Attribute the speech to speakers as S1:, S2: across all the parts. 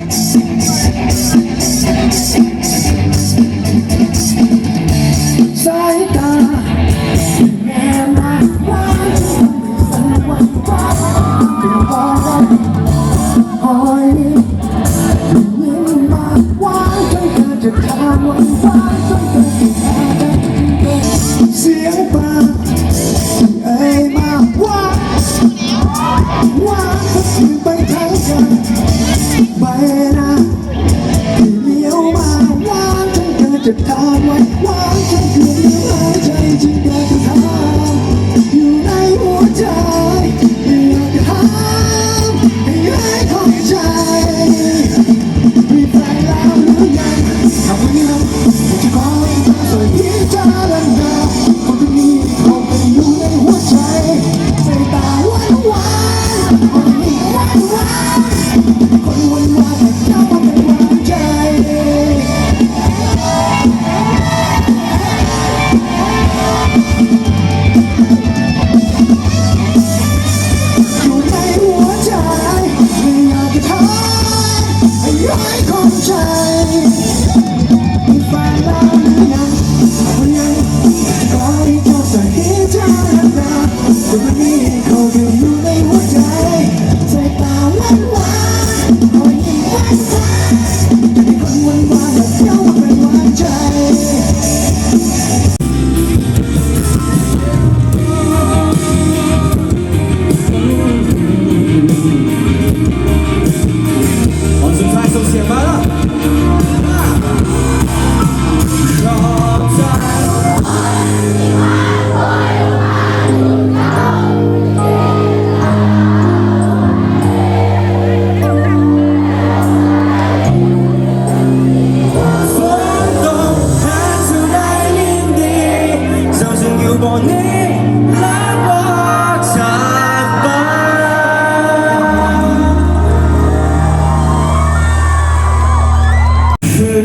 S1: you ตาไว้วางฉันกลัวเนื้อใจจึงแปลก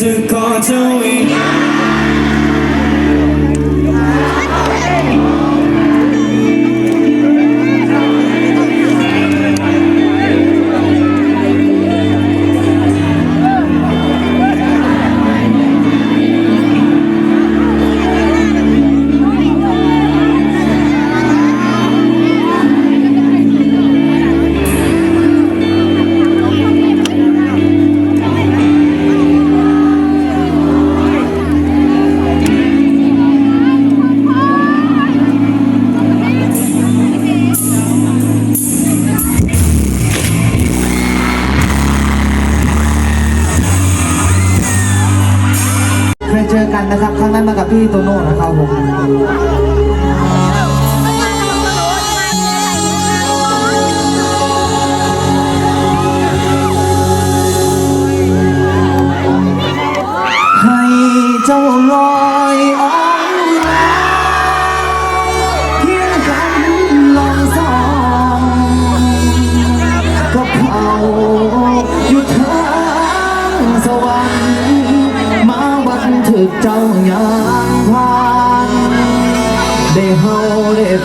S1: to call to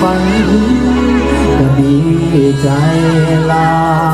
S1: ฝันก็ดีใจลา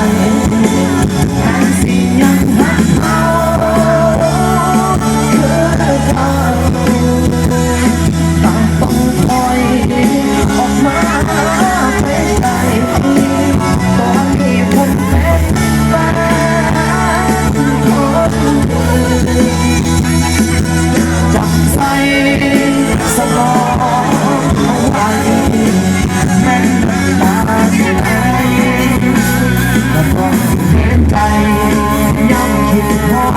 S1: I am. ใจย้ำคิดพอ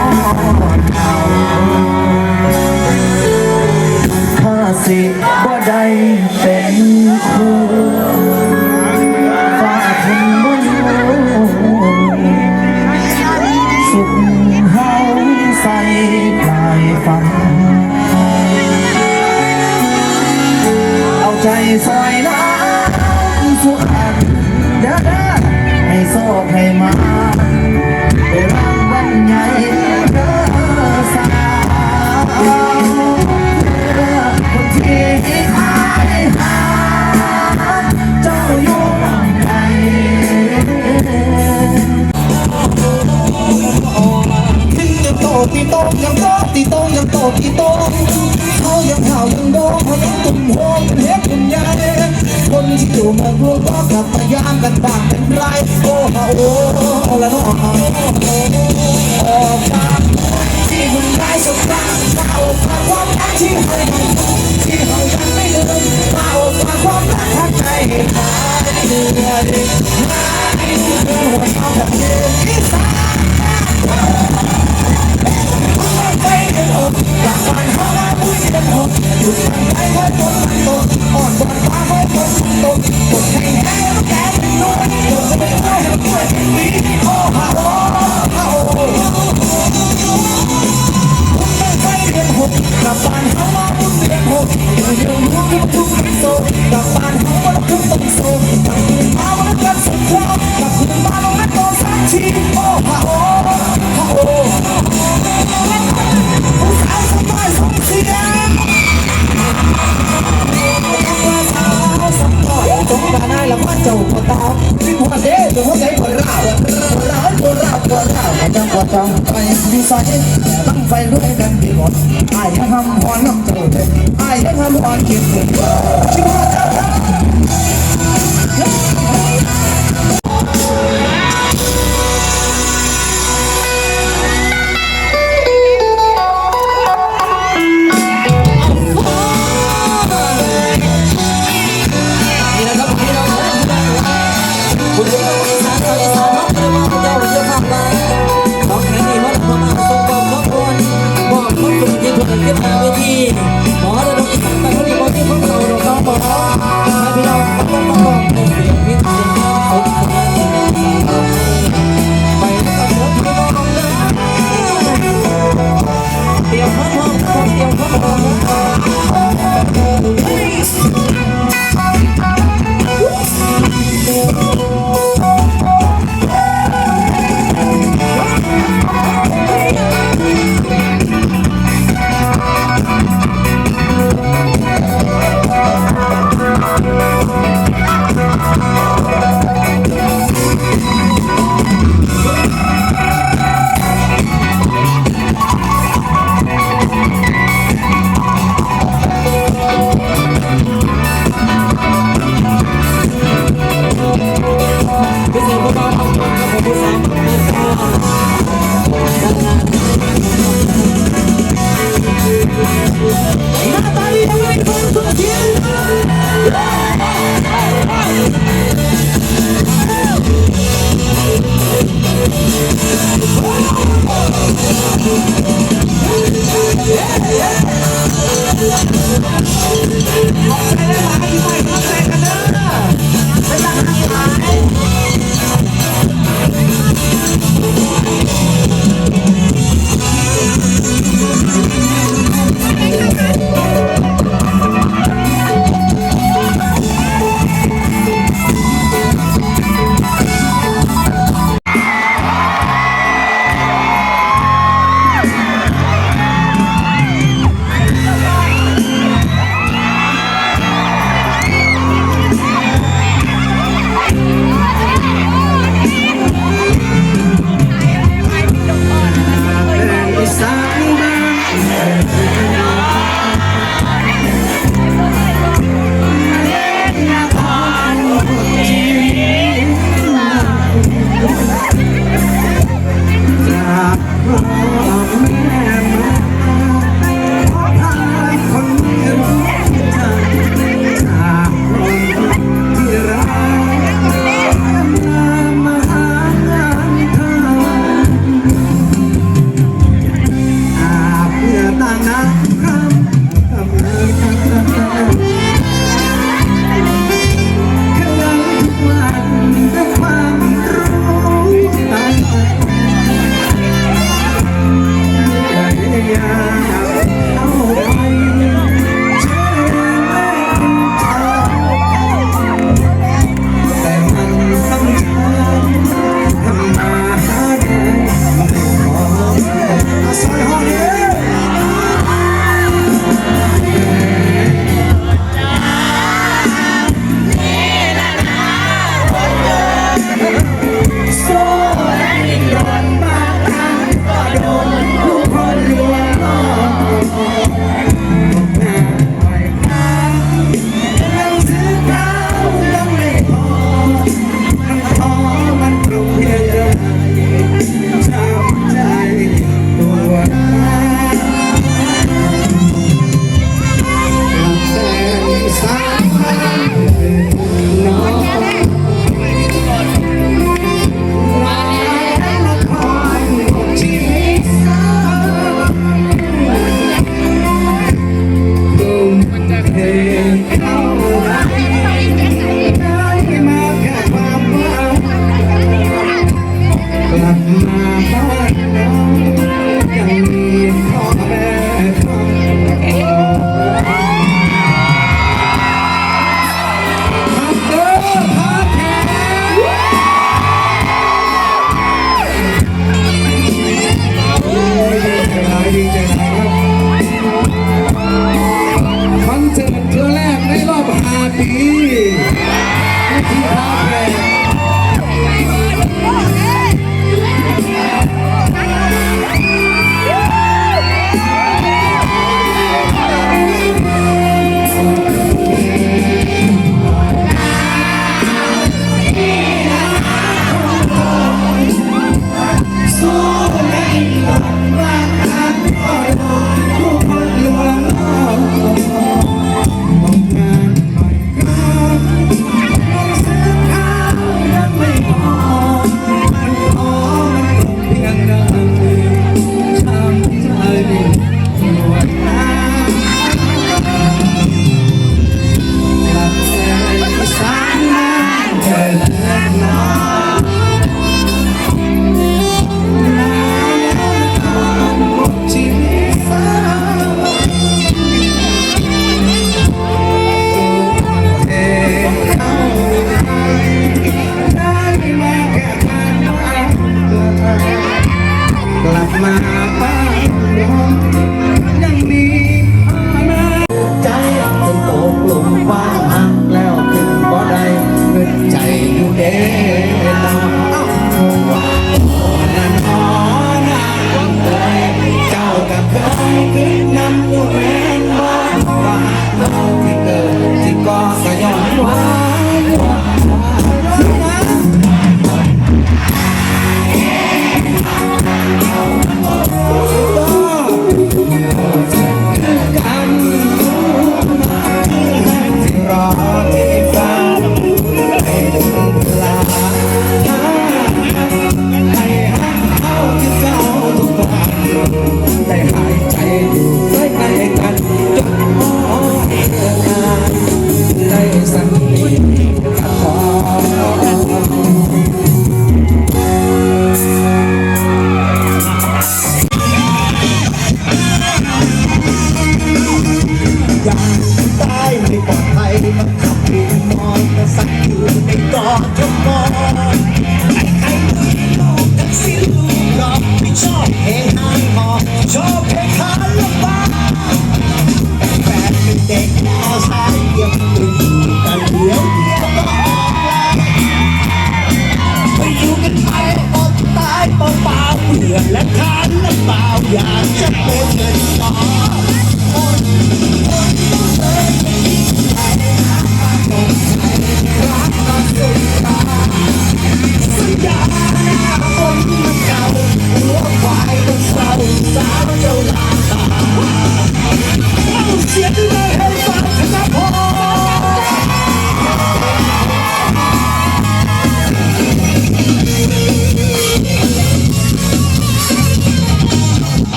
S2: ตีโต้ยังโต้ตีโต้ยังโต้ตีโต้เขายังเห่ายังโดนเขายังตุ่มโฮมเป็นเฮ็ดเป็นยาเคนที่อยู่เมืองรวงก็กลับมายาม
S3: กันบ้า
S1: งเป็นไรโอ้โหโอ้ละน้องออกไป the prize of power, power, power, power, power, power, power, power,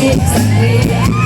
S1: ลือ